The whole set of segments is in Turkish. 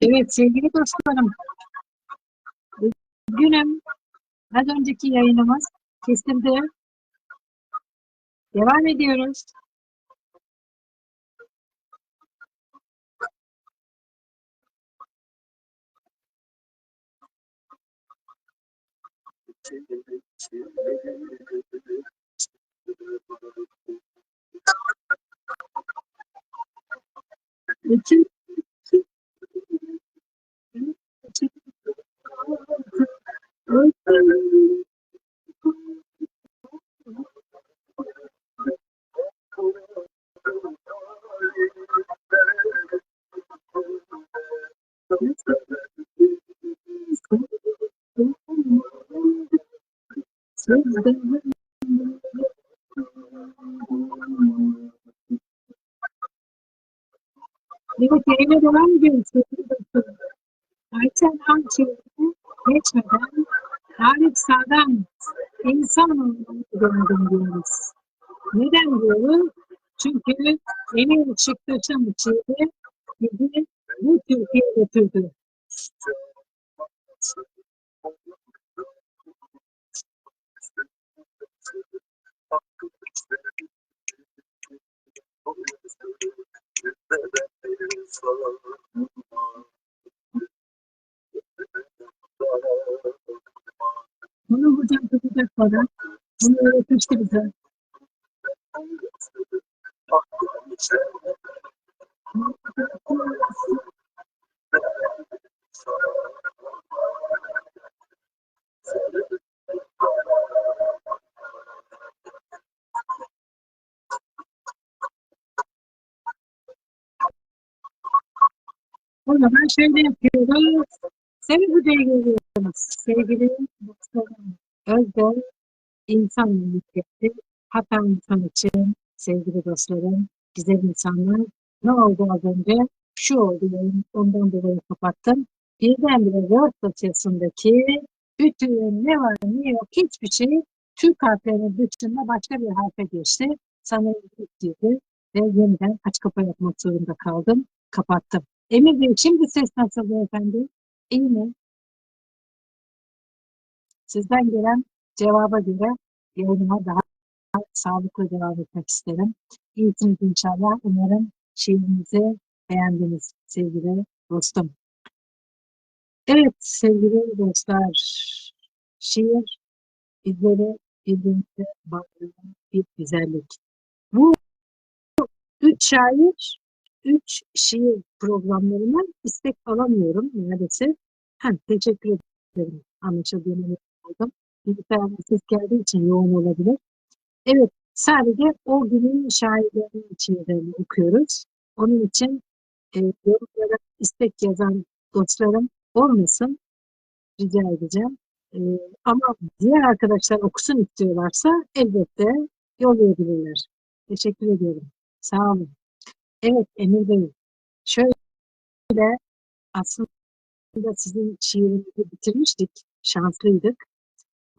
Evet sevgili dostlarım. Günüm az önceki yayınımız kesildi. Devam ediyoruz. İki, Evet, yayına devam ediyoruz. Ayten Hançer'e geçmeden Halit Saddam insan olmayı denedim diyoruz. Neden diyoruz? Çünkü Emir Çıktaş'ın içinde bizi bu Türkiye'ye götürdü. Tutacak falan. Bunu öğretmişti bize. O zaman şöyle yapıyoruz. Seni bu görüyoruz. Sevgili dostlarım. Özde insan memleketi. Hatta insan için sevgili dostlarım, güzel insanlar. Ne oldu az önce? Şu oldu yayın. Ondan dolayı kapattım. Birdenbire Word dosyasındaki bütün ne var ne yok hiçbir şey Türk harflerinin dışında başka bir harfe geçti. Sanırım girdi ve yeniden aç kapa yapmak zorunda kaldım. Kapattım. Emir Bey şimdi ses nasıl efendim? İyi mi? Sizden gelen cevaba göre yayınıma daha sağlıklı devam etmek isterim. İyisiniz inşallah. Umarım şiirinizi beğendiniz sevgili dostum. Evet sevgili dostlar, şiir bizleri birbirimize bağlayan bir güzellik. Bu üç şair, üç şiir programlarından istek alamıyorum maalesef. Hem teşekkür ederim anlaşıldığını oldum. Bilgisayardan ses geldiği için yoğun olabilir. Evet, sadece o günün şairlerinin şiirlerini okuyoruz. Onun için e, yorumlara istek yazan dostlarım olmasın rica edeceğim. E, ama diğer arkadaşlar okusun istiyorlarsa elbette yollayabilirler. Teşekkür ediyorum. Sağ olun. Evet Emir Bey, şöyle aslında sizin şiirinizi bitirmiştik. Şanslıydık.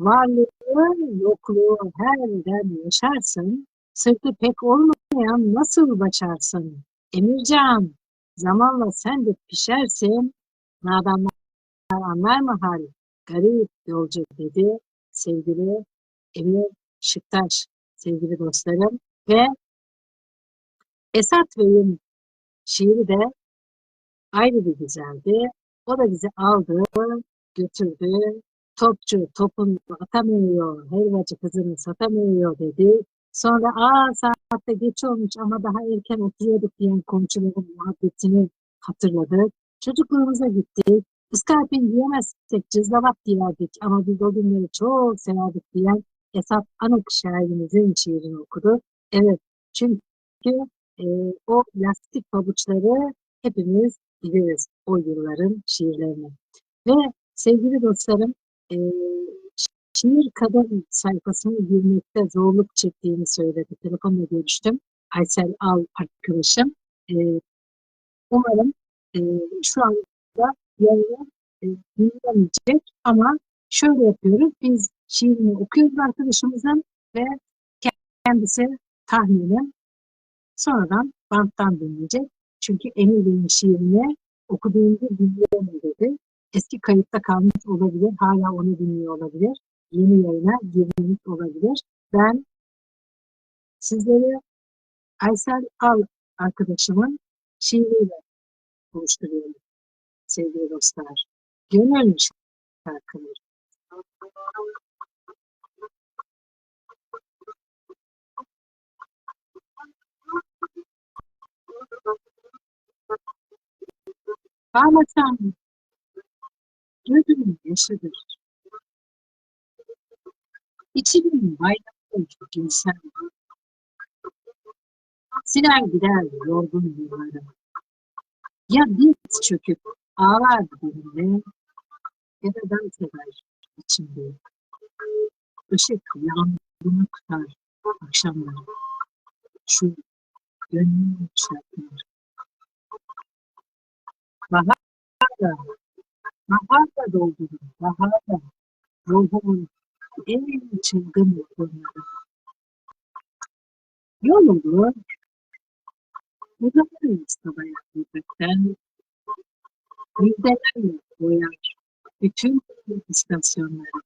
Varlığı, yokluğu her dem yaşarsın. Sırtı pek olmayan nasıl başarsın? Emircan, zamanla sen de pişersin. Nadanlar anlar mı hal? Garip yolcu dedi sevgili Emir Şıktaş, sevgili dostlarım. Ve Esat Bey'in şiiri de ayrı bir güzeldi. O da bizi aldı, götürdü. Topçu topunu atamıyor, helvacı kızını satamıyor dedi. Sonra aa saatte geç olmuş ama daha erken oturuyorduk diyen komşuların muhabbetini hatırladık. Çocukluğumuza gittik. Iskarpin diyemezsek cızlavat diyerdik ama biz o günleri çok severdik diyen Esat Anık şairimizin şiirini okudu. Evet çünkü e, o lastik pabuçları hepimiz biliriz o yılların şiirlerini. Ve sevgili dostlarım e, şiir kadın sayfasına girmekte zorluk çektiğini söyledi. Telefonla görüştüm. Aysel Al arkadaşım. E, umarım e, şu anda yayını e, dinlemeyecek ama şöyle yapıyoruz. Biz şiirini okuyoruz arkadaşımızın ve kendisi tahminen sonradan banttan dinleyecek. Çünkü Emir Bey'in şiirini okuduğunda dinleyemem dedi. Eski kayıtta kalmış olabilir. Hala onu dinliyor olabilir. Yeni yayına girmiş olabilir. Ben sizleri Aysel Al arkadaşımın şiiriyle buluşturuyorum sevgili dostlar. Gönül şarkıları. Ağlasam gözümün yaşıdır. İçimin bayraklı gülsem. Siler gider yorgun yıllarım. Ya diz çöküp ağlar benimle ya da dans eder içimde. Işık yağmurunu tutar akşamları. Şu gönlüm şarkıları. Bahar da, bahar da doldurur, bahar da ruhumun en çılgın konuları. Yol olur, uzanırız sabaya gökten, müjdelerle boyar bütün istasyonları,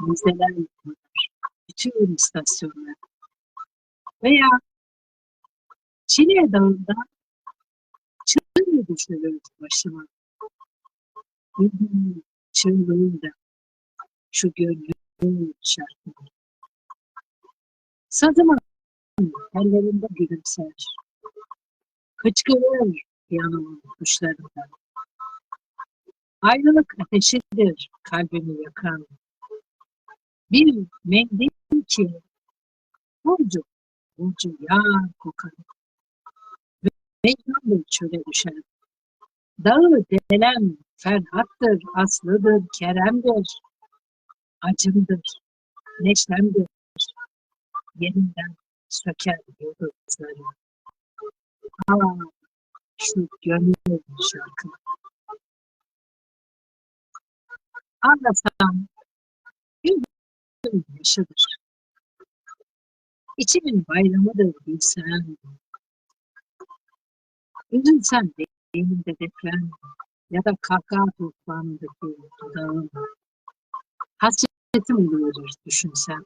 müjdelerle boyar bütün istasyonları. Veya Çile Dağı'nda çığlığı düşürür başıma. Bir gün çığlığıyla şu gönlüm şarkıları. Sazımın ellerinde gülümser. Kıçkırır yanımın kuşlarından. Ayrılık ateşidir kalbimi yakan. Bir mendil ki burcu, burcu yağ kokar. Mecnun çöle düşer. Dağı delen Ferhat'tır, Aslı'dır, Kerem'dir. Acımdır, neşemdir. Yerinden söker yıldızları. Aa, şu gönül şarkı. Anlasam gözüm yaşıdır. İçimin bayramıdır bilsem. Üzülsem beynimde deprem ya da kahkaha tufanındaki dudağım. Hasretim duyurur düşünsem.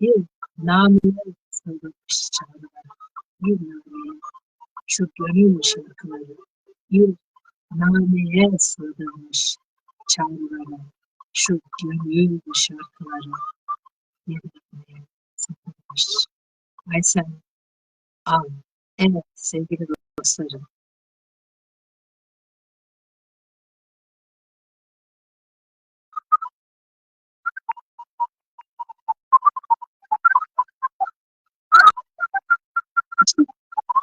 Bir nameye sığdırmış çağrılar. Bir nameye şu gönül şarkıları. Bir nameye sığdırmış çağrıları. Şu gönül şarkıları. Bir nameye sığdırmış. Aysel Al. Evet sevgili dostlarım.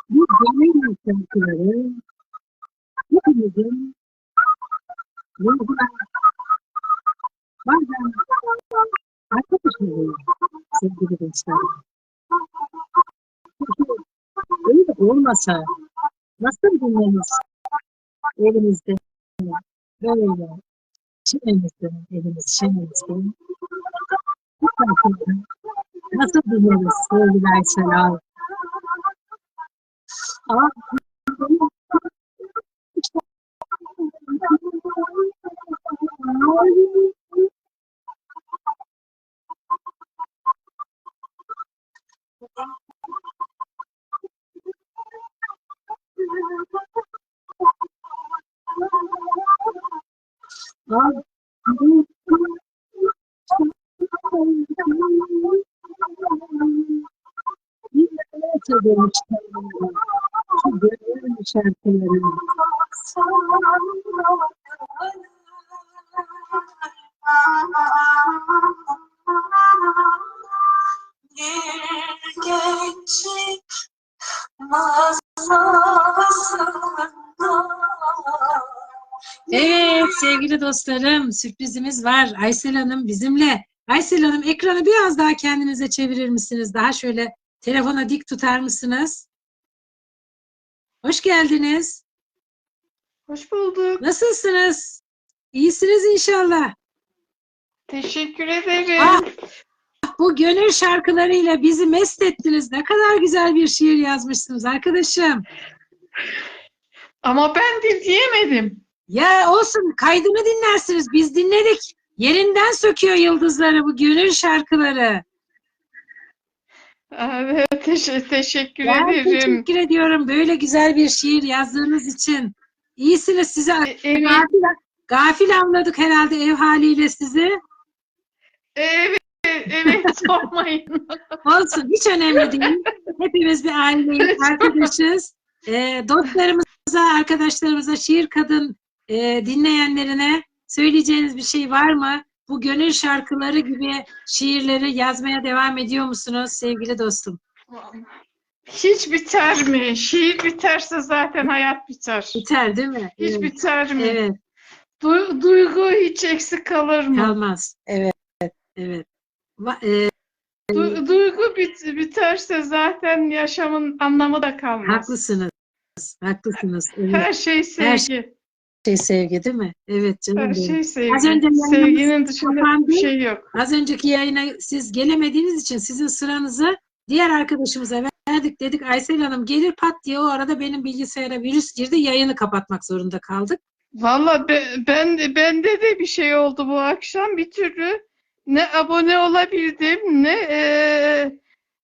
Bu gönül şarkıları hepimizin ruhuna bazen arkadaş oluyor sevgili dostlarım. Çünkü öyle olmasa nasıl dinleriz elimizde? Böyle çenemizde, elimiz çenemizde nasıl dinleriz sevgili Aysel đó dostlarım sürprizimiz var. Aysel Hanım bizimle. Aysel Hanım ekranı biraz daha kendinize çevirir misiniz? Daha şöyle telefona dik tutar mısınız? Hoş geldiniz. Hoş bulduk. Nasılsınız? İyisiniz inşallah. Teşekkür ederim. Ah, Bu gönül şarkılarıyla bizi mest ettiniz. Ne kadar güzel bir şiir yazmışsınız arkadaşım. Ama ben dinleyemedim. Ya olsun kaydını dinlersiniz. Biz dinledik. Yerinden söküyor yıldızları bu gönül şarkıları. Evet, teş- teşekkür Ben ederim. teşekkür ediyorum böyle güzel bir şiir yazdığınız için. İyisiniz size. E- Evet, Gafil, gafil anladık herhalde ev haliyle sizi. evet, evet sormayın. Olsun hiç önemli değil. Hepimiz bir aileyiz, arkadaşız. Ee, dostlarımıza, arkadaşlarımıza, şiir kadın e, dinleyenlerine söyleyeceğiniz bir şey var mı? Bu gönül şarkıları gibi şiirleri yazmaya devam ediyor musunuz sevgili dostum? Hiç biter mi? Şiir biterse zaten hayat biter. Biter değil mi? Hiç Evet. biter mi? Evet, Du- duygu hiç eksik kalır mı? kalmaz. Evet, evet. E, Du- duygu bit- biterse zaten yaşamın anlamı da kalmaz. haklısınız. Haklısınız. Evet. Her şey Her sevgi. Şey sevgi değil mi? Evet canım Her benim. şey sevgi. Az önce Sevginin dışında bir şey yok. Az önceki yayına siz gelemediğiniz için sizin sıranızı diğer arkadaşımıza verdik. Dedik Aysel Hanım gelir pat diye o arada benim bilgisayara virüs girdi. Yayını kapatmak zorunda kaldık. Valla be- ben de bende de bir şey oldu bu akşam. Bir türlü ne abone olabildim ne e,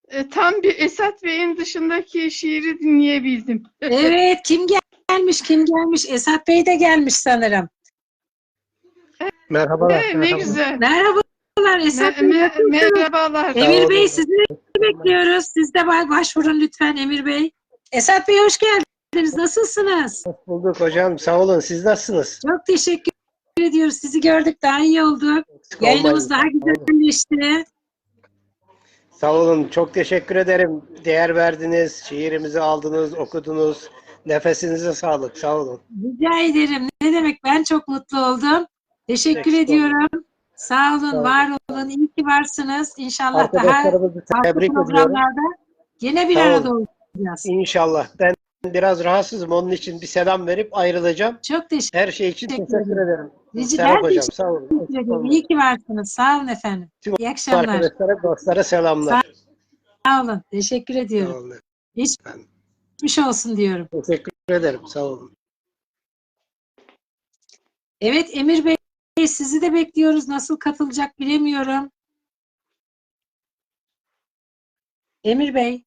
e, tam bir Esat Bey'in dışındaki şiiri dinleyebildim. Evet kim gelmiş kim gelmiş? Esat Bey de gelmiş sanırım. Merhabalar. Ne, ne merhaba. güzel. Merhabalar Esat Me- Bey. me- merhabalar. Emir Bey sizi bekliyoruz. Siz de ba- başvurun lütfen Emir Bey. Esat Bey hoş geldiniz. Nasılsınız? Hoş bulduk hocam. Sağ olun. Siz nasılsınız? Çok teşekkür ediyoruz. Sizi gördük daha iyi oldu. Eksik Yayınımız daha güzelleşti. Sağ olun. Çok teşekkür ederim. Değer verdiniz. Şiirimizi aldınız, okudunuz. Nefesinize sağlık. Sağ olun. Rica ederim. Ne demek ben çok mutlu oldum. Teşekkür Eksik ediyorum. Sağ olun, Sağ olun. var olun. İyi ki varsınız. İnşallah daha Arkadaşlarımızı farklı tebrik ediyorum. programlarda yine bir Sağ arada olacağız. İnşallah. Ben biraz rahatsızım. Onun için bir selam verip ayrılacağım. Çok teşekkür Her şey için Teşekkür teşekkür ederim. Rica Serap ederim. hocam. Sağ olun. Ederim. İyi ki varsınız. Sağ olun efendim. Tüm İyi akşamlar. Arkadaşlara, dostlara selamlar. Sağ olun. Teşekkür Sağ ediyorum. olun. Hiç Efendim. Geçmiş olsun diyorum. Teşekkür ederim. Sağ olun. Evet Emir Bey sizi de bekliyoruz. Nasıl katılacak bilemiyorum. Emir Bey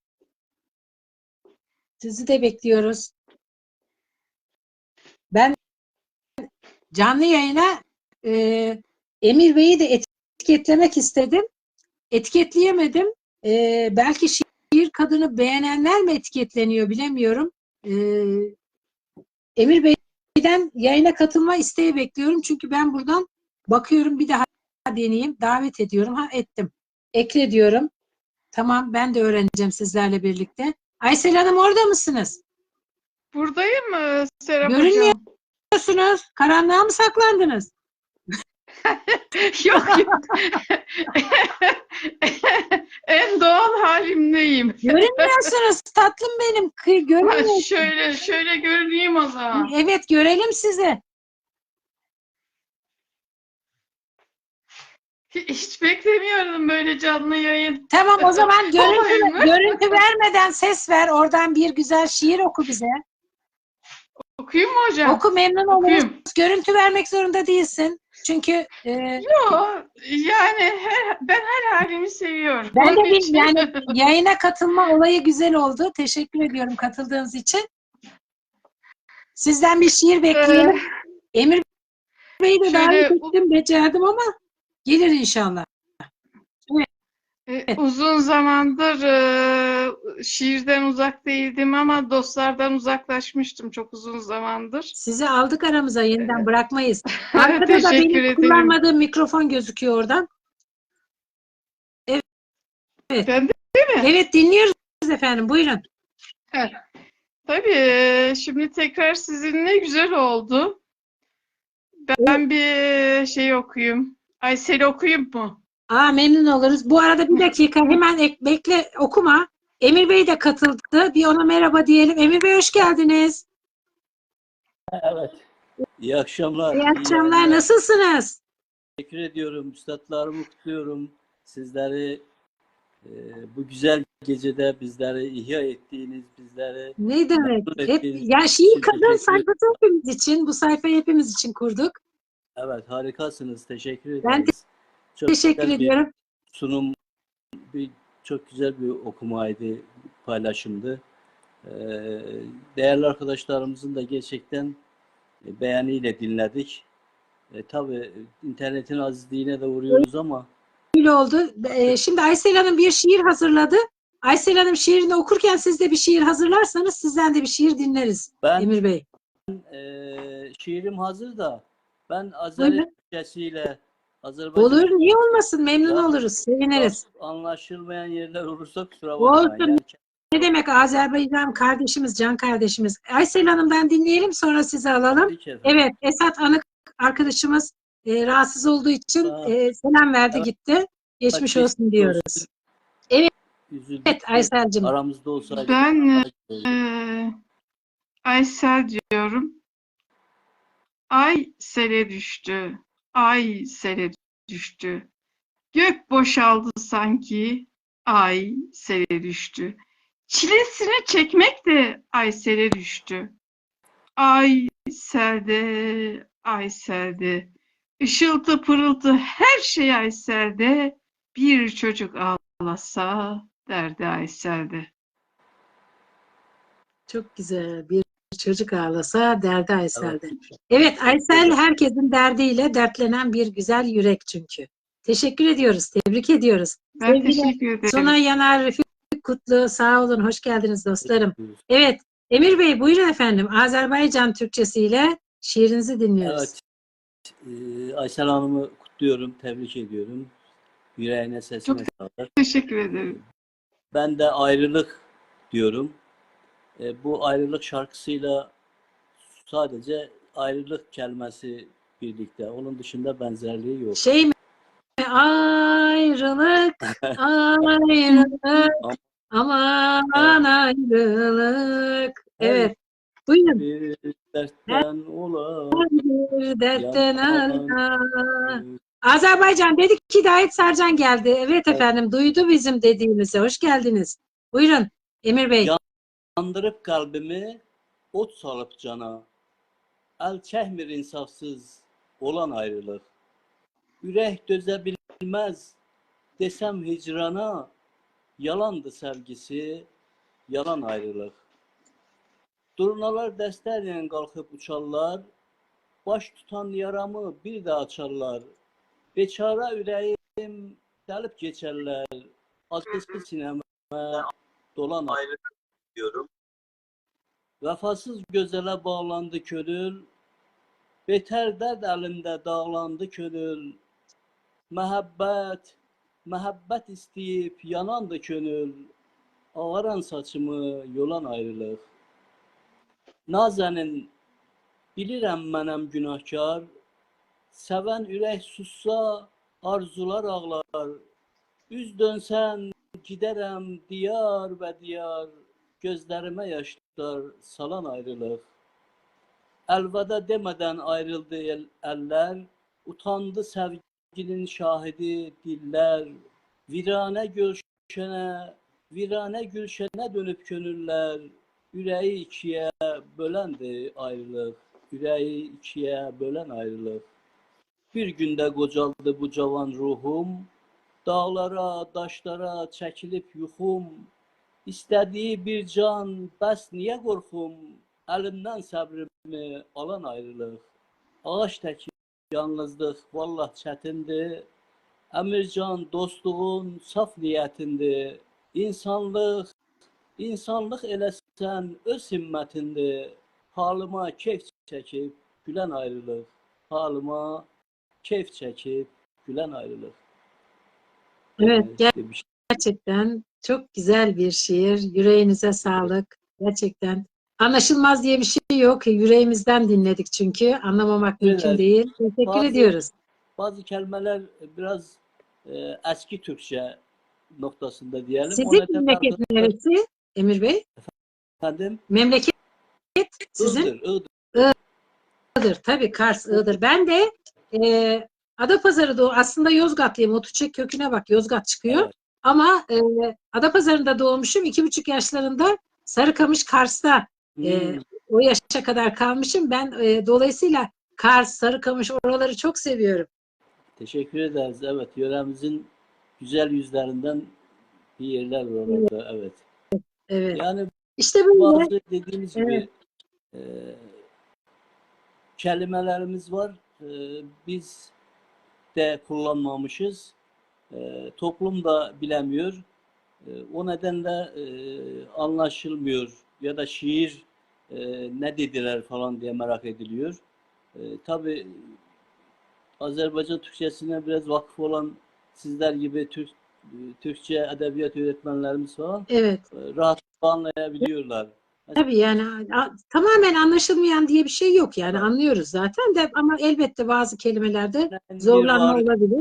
sizi de bekliyoruz. Ben canlı yayına e, Emir Bey'i de etiketlemek istedim. Etiketleyemedim. E, belki şiir kadını beğenenler mi etiketleniyor bilemiyorum. E, Emir Bey'den yayına katılma isteği bekliyorum. Çünkü ben buradan bakıyorum bir daha deneyeyim. Davet ediyorum. Ha ettim. Ekle diyorum. Tamam ben de öğreneceğim sizlerle birlikte. Aysel Hanım orada mısınız? Buradayım mı Serap? Görünmüyorsunuz. Karanlığa mı saklandınız? Yok yok. En doğal halimdeyim. Görünmüyorsunuz tatlım benim. Kı- Ha, Görünmüyor. Şöyle şöyle görüneyim o zaman. Evet görelim sizi. Hiç beklemiyordum böyle canlı yayın. Tamam o zaman görüntü, görüntü vermeden ses ver. Oradan bir güzel şiir oku bize. Okuyayım mı hocam? Oku memnun oluruz. Okuyayım. Görüntü vermek zorunda değilsin. Çünkü e, Yok, yani her, ben her halimi seviyorum. ben de Onun bir için- yani yayına katılma olayı güzel oldu. Teşekkür ediyorum katıldığınız için. Sizden bir şiir bekleyelim. Emir Bey'i de Ee, şöyle- davet ettim, becerdim ama gelir inşallah. E, uzun zamandır e, şiirden uzak değildim ama dostlardan uzaklaşmıştım çok uzun zamandır. Sizi aldık aramıza yeniden bırakmayız. Arkada da benim ederim. kullanmadığım mikrofon gözüküyor oradan. Ben de Evet dinliyoruz efendim. Buyurun. tabii e, şimdi tekrar sizinle güzel oldu. Ben bir şey okuyayım. Aysel'i okuyayım mı? Aa memnun oluruz. Bu arada bir dakika hemen ek- bekle okuma. Emir Bey de katıldı. Bir ona merhaba diyelim. Emir Bey hoş geldiniz. Evet. İyi akşamlar. İyi akşamlar. yayınlar. Nasılsınız? Teşekkür ediyorum. Üstadlarımı kutluyorum. Sizleri e, bu güzel gecede bizleri ihya ettiğiniz, bizleri Ne demek? Hep, ya için kadın sayfası hepimiz için. Bu sayfayı hepimiz için kurduk. evet harikasınız. Teşekkür ederiz. Ben çok Teşekkür ediyorum. sunum, bir çok güzel bir okumaydı, paylaşımdı. E, değerli arkadaşlarımızın da gerçekten e, beğeniyle dinledik. E, tabii internetin azizliğine de uğruyoruz ama Öyle oldu. Ee, şimdi Aysel Hanım bir şiir hazırladı. Aysel Hanım şiirini okurken siz de bir şiir hazırlarsanız sizden de bir şiir dinleriz ben Emir Bey. Eee şiirim hazır da ben Azeri. Türkçesiyle Azerbaycan Olur. Niye olmasın? Memnun Ya, oluruz. Seviniriz. anlaşılmayan yerler olursa kusura bakmayın. Olsun. Yani Ne demek Azerbaycan kardeşimiz, can kardeşimiz. Aysel Hanım'dan dinleyelim sonra sizi alalım. efendim. Evet, Esat Anık arkadaşımız e, rahatsız olduğu için Aa. e, selam verdi Evet. gitti. Geçmiş Geçmiş olsun diyoruz. Üzüldük. Evet Aysel'cim. Aramızda olsaydı. Ben. Ee, Aysel diyorum. Ay sele düştü. Ay sele düştü. Gök boşaldı sanki. Ay sele düştü. Çilesini çekmek de ay sele düştü. Ay selde, ay selde. Işıltı pırıltı her şey ay selde. Bir çocuk ağlasa derdi ay selde. Çok güzel. Bir çocuk ağlasa derdi Aysel'de. Evet. Evet Aysel herkesin derdiyle dertlenen bir güzel yürek çünkü. Teşekkür ediyoruz. Tebrik ediyoruz. Ben Sevgili teşekkür ederim. Sona Yanar, Refik Kutlu sağ olun. Hoş geldiniz dostlarım. Evet Emir Bey buyurun efendim. Azerbaycan Türkçesiyle şiirinizi dinliyoruz. Evet. Eee, Aysel Hanım'ı kutluyorum, tebrik ediyorum. Yüreğine sesine sağlık. Teşekkür ederim. Ben de ayrılık diyorum. E, bu ayrılık şarkısıyla sadece ayrılık kelimesi birlikte. Onun dışında benzerliği yok. Şey mi? Ayrılık, ayrılık, aman ayrılık. Evet. Buyurun. Bir dertten olan Bir dertten ara. Azerbaycan dedik ki Hidayet Sercan geldi. Evet efendim duydu bizim dediğimizi. Hoş geldiniz. Buyurun Emir Bey. Ya- Yandırıp kalbimi ot salıp cana. El çehmir insafsız olan ayrılık. Ürek döze bilmez desem hicrana. Yalandı sevgisi, yalan ayrılık. Durnalar dəstərlə qalxıb uçarlar. Baş tutan yaramı bir də açarlar. Beçara ürəyim dəlib keçərlər. Acısı sinəmə dolan ayrılık diyorum. Vəfasız gözələ bağlandı könül. Betər dərd əlində dağlandı könül. Məhəbbət, məhəbbət istəyib yanandı könül. Ağaran saçımı yolan ayrılıq. Nazənin bilirəm mənəm günahkar. Sevən ürək sussa arzular ağlar. Üz dönsən Giderəm diyar və diyar, gözlərimə yaşlar salan ayrılıq. Əlvədə demədən ayrıldı el, əllər, utandı sevginin şahidi dillər. Viranə gülşənə, viranə gülşənə dönüb könüllər. Ürəyi ikiyə böləndi ayrılıq, ürəyi ikiyə bölən ayrılıq. Bir gündə qocaldı bu cavan ruhum, Dağlara, daşlara çəkilib yuxum, İstədiyi bir can, bəs niyə qorxum? Əlimdən səbrimi alan ayrılıq. Ağac təki yalnızlıq vallah çətindir. Əmircan dostluğun saf niyyətindir. İnsanlıq, insanlıq eləsən öz himmətindir. Halıma keyf çəkib gülən ayrılıq. Halıma keyf çəkib gülən ayrılıq. Evet işte şey. gerçekten çok güzel bir şiir. Yüreğinize sağlık. Gerçekten anlaşılmaz diye bir şey yok. Yüreğimizden dinledik çünkü. Anlamamak mümkün Evet. değil. Teşekkür Bazı- ediyoruz. Bazı kelimeler biraz e, eski Türkçe noktasında diyelim. Sizin memleket arkadaşlar- neresi Emir Bey? Efendim? Memleket sizin? Iğdır, Iğdır. Iğdır. Tabii Kars, Iğdır. Ben de e, Adapazarı aslında Yozgatlıyım. O Türkçe köküne bak Yozgat çıkıyor. Evet. Ama e, Adapazarı'nda doğmuşum. iki buçuk yaşlarında Sarıkamış Kars'ta e, Hmm, o yaşa kadar kalmışım. Ben e, dolayısıyla Kars, Sarıkamış oraları çok seviyorum. teşekkür ederiz. Evet, yöremizin güzel yüzlerinden bir yerler var orada. Evet. Evet. Yani İşte böyle. bazı dediğimiz gibi Evet. e, kelimelerimiz var. E, biz de kullanmamışız. E, toplum da bilemiyor. E, o nedenle e, anlaşılmıyor ya da şiir e, ne dediler falan diye merak ediliyor. E, tabii Azerbaycan Türkçesine biraz vakıf olan sizler gibi Türk Türkçe edebiyat öğretmenlerimiz falan Evet. e, rahatlıkla anlayabiliyorlar. Tabii yani tamamen anlaşılmayan diye bir şey yok yani Evet. anlıyoruz zaten de ama elbette bazı kelimelerde zorlanma olabilir.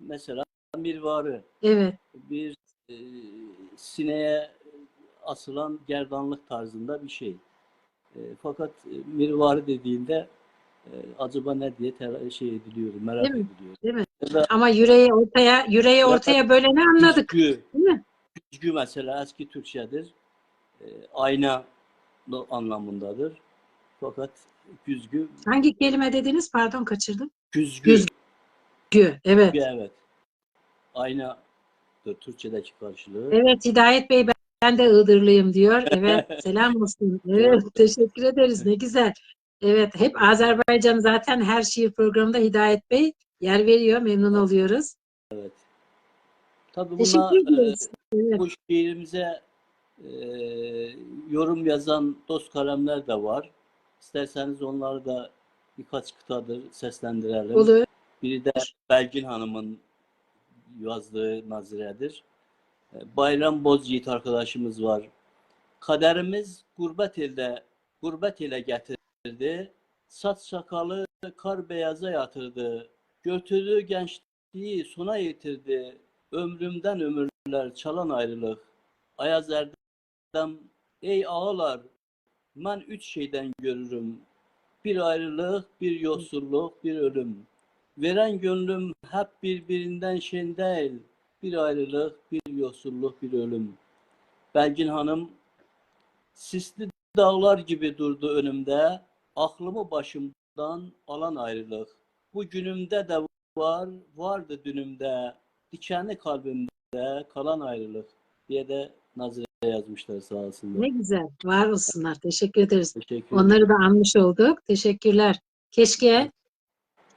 mesela mirvarı Evet. bir e, sineye asılan gerdanlık tarzında bir şey. E, fakat e, mirvarı dediğinde e, acaba ne diye ter- şey ediliyor, merak Değil mi? ediliyor. Değil mi? Da Ama yüreği ortaya yüreği Evet. ortaya böleni anladık. küzgü, Değil mi? küzgü mesela eski Türkçedir. E, ayna anlamındadır. Fakat küzgü, Hangi kelime dediniz? Pardon kaçırdım. küzgü, Küzgü. Gü. Evet. küzgü, evet. Aynadır Türkçedeki karşılığı. Evet Hidayet Bey ben- de Iğdırlıyım diyor. Evet selam olsun. Evet teşekkür ederiz ne güzel. Evet hep Azerbaycan zaten her şiir programında Hidayet Bey yer veriyor. Memnun oluyoruz. Tabii buna Teşekkür e, ediyoruz. Evet. bu şiirimize e, yorum yazan dost kalemler de var. İsterseniz onları da birkaç kıtadır seslendirelim. Olur. Biri de Belgin Hanım'ın yazdığı naziredir. E, Bayram Bozyiğit arkadaşımız var. Kaderimiz gurbet elde gurbet ile getirdi. Saç sakalı kar beyaza yatırdı. Götürdü gençliği sona yitirdi. Ömrümden ömürler çalan ayrılık. Ayaz Erdem ey ağalar ben üç şeyden görürüm. Bir ayrılık, bir yoksulluk, bir ölüm. Veren gönlüm hep birbirinden şen değil. Bir ayrılık, bir yoksulluk, bir ölüm. Belgin Hanım sisli dağlar gibi durdu önümde. Aklımı başımdan alan ayrılık. Bu günümde de var, vardı dünümde. Dikenli kalbimde kalan ayrılık diye de Nazire yazmışlar sağ olsunlar. Ne güzel. Var olsunlar. Teşekkür ederiz. Teşekkür. Onları da anmış olduk. Teşekkürler. Keşke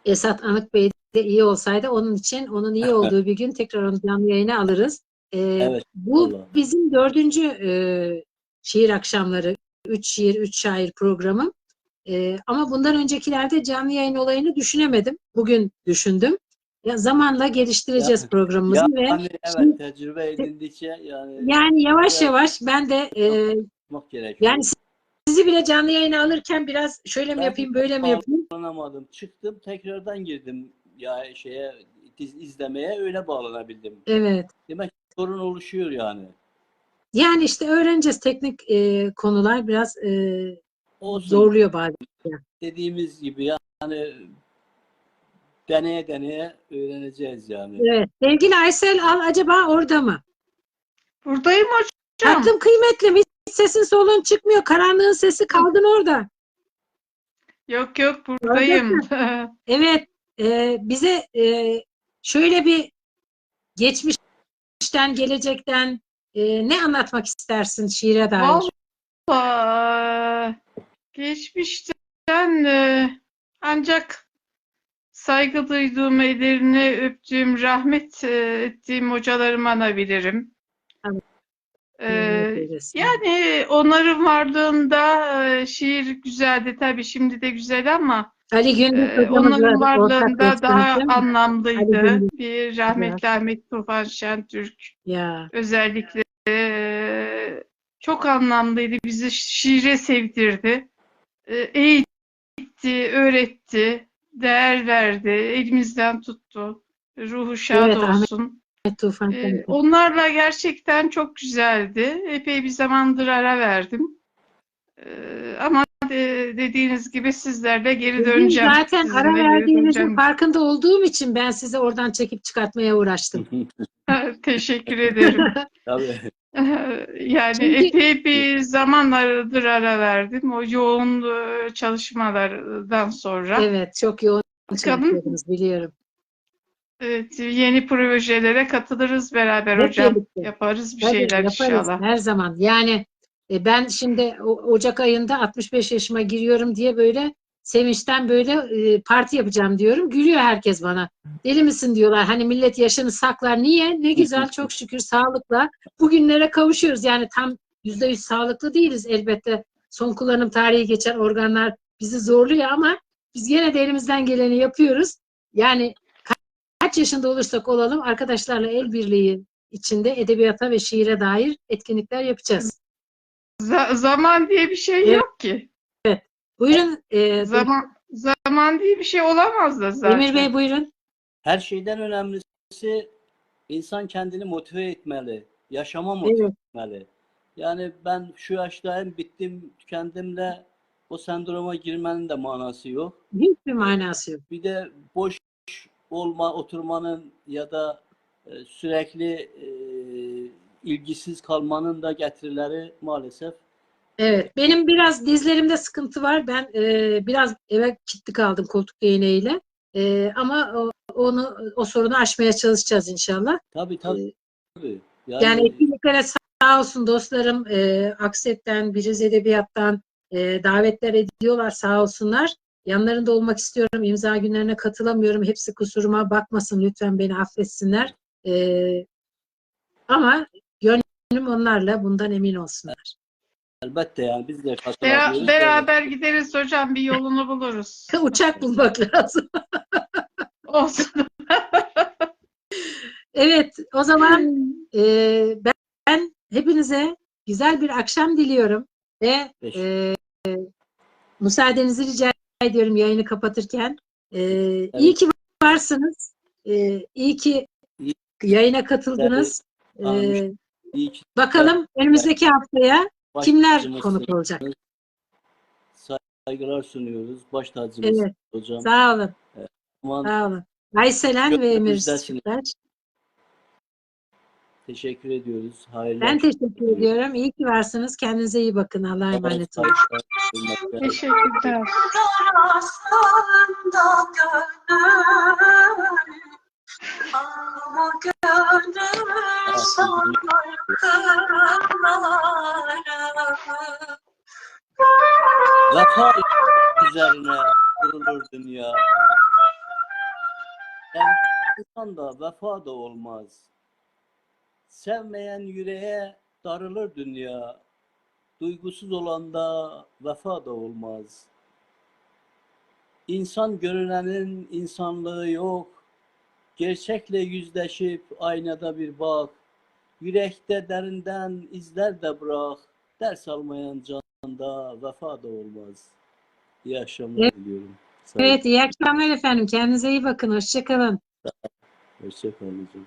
Esat Anık Bey de iyi olsaydı. Onun için onun iyi olduğu bir gün tekrar onu canlı yayına alırız. Ee, Evet, bu vallahi. bizim dördüncü e, şiir akşamları. Üç şiir, üç şair programı. Ee, ama bundan öncekilerde canlı yayın olayını düşünemedim. Bugün düşündüm. Ya zamanla geliştireceğiz Ya- programımızı ve Yani şimdi- evet tecrübe edindikçe yani yani yavaş Evet. yavaş ben de e, yani sizi bile canlı yayına alırken biraz şöyle mi Ben yapayım, böyle mi yapayım? bağlanamadım. Çıktım tekrardan girdim ya şeye iz- izlemeye öyle bağlanabildim. Evet. Demek sorun oluşuyor yani. Yani işte öğreneceğiz. Teknik e, konular biraz e, Olsun zorluyor bazen. dediğimiz gibi yani deneye deneye öğreneceğiz yani. Evet. Sevgili Aysel al acaba orada mı? Buradayım hocam. Tatlım kıymetlim hiç sesin solun çıkmıyor. Karanlığın sesi kaldın orada. Yok yok buradayım. Evet. e, bize e, şöyle bir geçmişten, gelecekten e, ne anlatmak istersin şiire dair? Vallahi geçmişten e, ancak saygı duyduğum, ellerini öptüğüm, rahmet e, ettiğim hocalarımı anabilirim. E, öylesin. yani onların varlığında e, şiir güzeldi tabii şimdi de güzel ama Ali Gündüz e, hocamızla onların varlığında daha anlamlıydı. Bir rahmetli Ahmet Tufan Şentürk Ya. özellikle eee, çok anlamlıydı. Bizi şiire sevdirdi. Eee, eğitti, öğretti, değer verdi, elimizden tuttu. Ruhu şad Evet, Ahmet olsun. Tufan. Eee, onlarla gerçekten çok güzeldi. Epey bir zamandır ara verdim. Eee, ama de dediğiniz gibi sizlerle geri Benim döneceğim. zaten Sizinle ara verdiğinizin farkında olduğum için ben sizi oradan çekip çıkartmaya uğraştım. Teşekkür ederim. Tabii. Yani Çünkü- epey bir zamanlardır ara verdim. O yoğun e, çalışmalardan sonra. Evet, çok yoğun Bakalım. biliyorum. Evet, yeni projelere katılırız beraber Hep hocam. birlikte. Yaparız bir Tabii, şeyler yaparız inşallah. her zaman. Yani e, ben şimdi o- Ocak ayında 65 yaşıma giriyorum diye böyle sevinçten böyle e, parti yapacağım diyorum. Gülüyor herkes bana. Deli misin diyorlar. Hani millet yaşını saklar. Niye? Ne güzel çok şükür sağlıkla bugünlere kavuşuyoruz. Yani tam %100 sağlıklı değiliz elbette. Son kullanım tarihi geçen organlar bizi zorluyor ama biz gene de elimizden geleni yapıyoruz. Yani kaç yaşında olursak olalım arkadaşlarla el birliği içinde edebiyata ve şiire dair etkinlikler yapacağız. Za- zaman diye bir şey Evet. yok ki. Buyurun e, Zaman zaman diye bir şey olamaz da zaten. Emir Bey buyurun. Her şeyden önemlisi insan kendini motive etmeli. Yaşama motive Evet. etmeli. Yani ben şu yaştayım, bittim, tükendimle o sendroma girmenin de manası yok. Hiçbir manası yok. Bir de boş olma, oturmanın ya da e, sürekli e, ilgisiz kalmanın da getirileri maalesef. Evet. Benim biraz dizlerimde sıkıntı var. Ben e, biraz eve kilitli kaldım koltuk değneğiyle. E, ama o, onu o sorunu aşmaya çalışacağız inşallah. Tabii E, tabii. tabii. Yani, Yani etkinliklere sağ olsun dostlarım e, Akset'ten, Biriz Edebiyat'tan e, davetler ediyorlar sağ olsunlar. Yanlarında olmak istiyorum. İmza günlerine katılamıyorum. Hepsi kusuruma bakmasın. Lütfen beni affetsinler. E, ama gönlüm onlarla bundan emin olsunlar. elbette yani biz de Bera- katılabiliyoruz. beraber gideriz hocam bir yolunu buluruz. Uçak bulmak lazım. Olsun. Evet, o zaman e, ben, ben hepinize güzel bir akşam diliyorum ve e, müsaadenizi rica ediyorum yayını kapatırken. E, İyi ki varsınız. E, iyi ki İyi. yayına katıldınız. E, ki bakalım önümüzdeki haftaya kimler konuk olacak? Saygılar sunuyoruz. Baş tacımız Evet, hocam. sağ olun. Aman Sağ olun. Ayselen ve Emir Gönlümüzdesiniz. Teşekkür ediyoruz. Hayırlı Ben teşekkür ediyorum. İyi ki varsınız. Kendinize iyi bakın. Allah'a emanet olun. Teşekkürler. Vefa üzerine kurulur dünya. Sen tutsan da vefa da olmaz. Sevmeyen yüreğe darılır dünya. Duygusuz olanda vefa da olmaz. İnsan görünenin insanlığı yok. Gerçekle yüzleşip aynada bir bak. Yürekte derinden izler de bırak. Ders almayan canda vefa da olmaz. İyi akşamlar Evet. diliyorum. Evet, iyi akşamlar efendim. Kendinize iyi bakın. Hoşçakalın. Hoşça kalın hocam.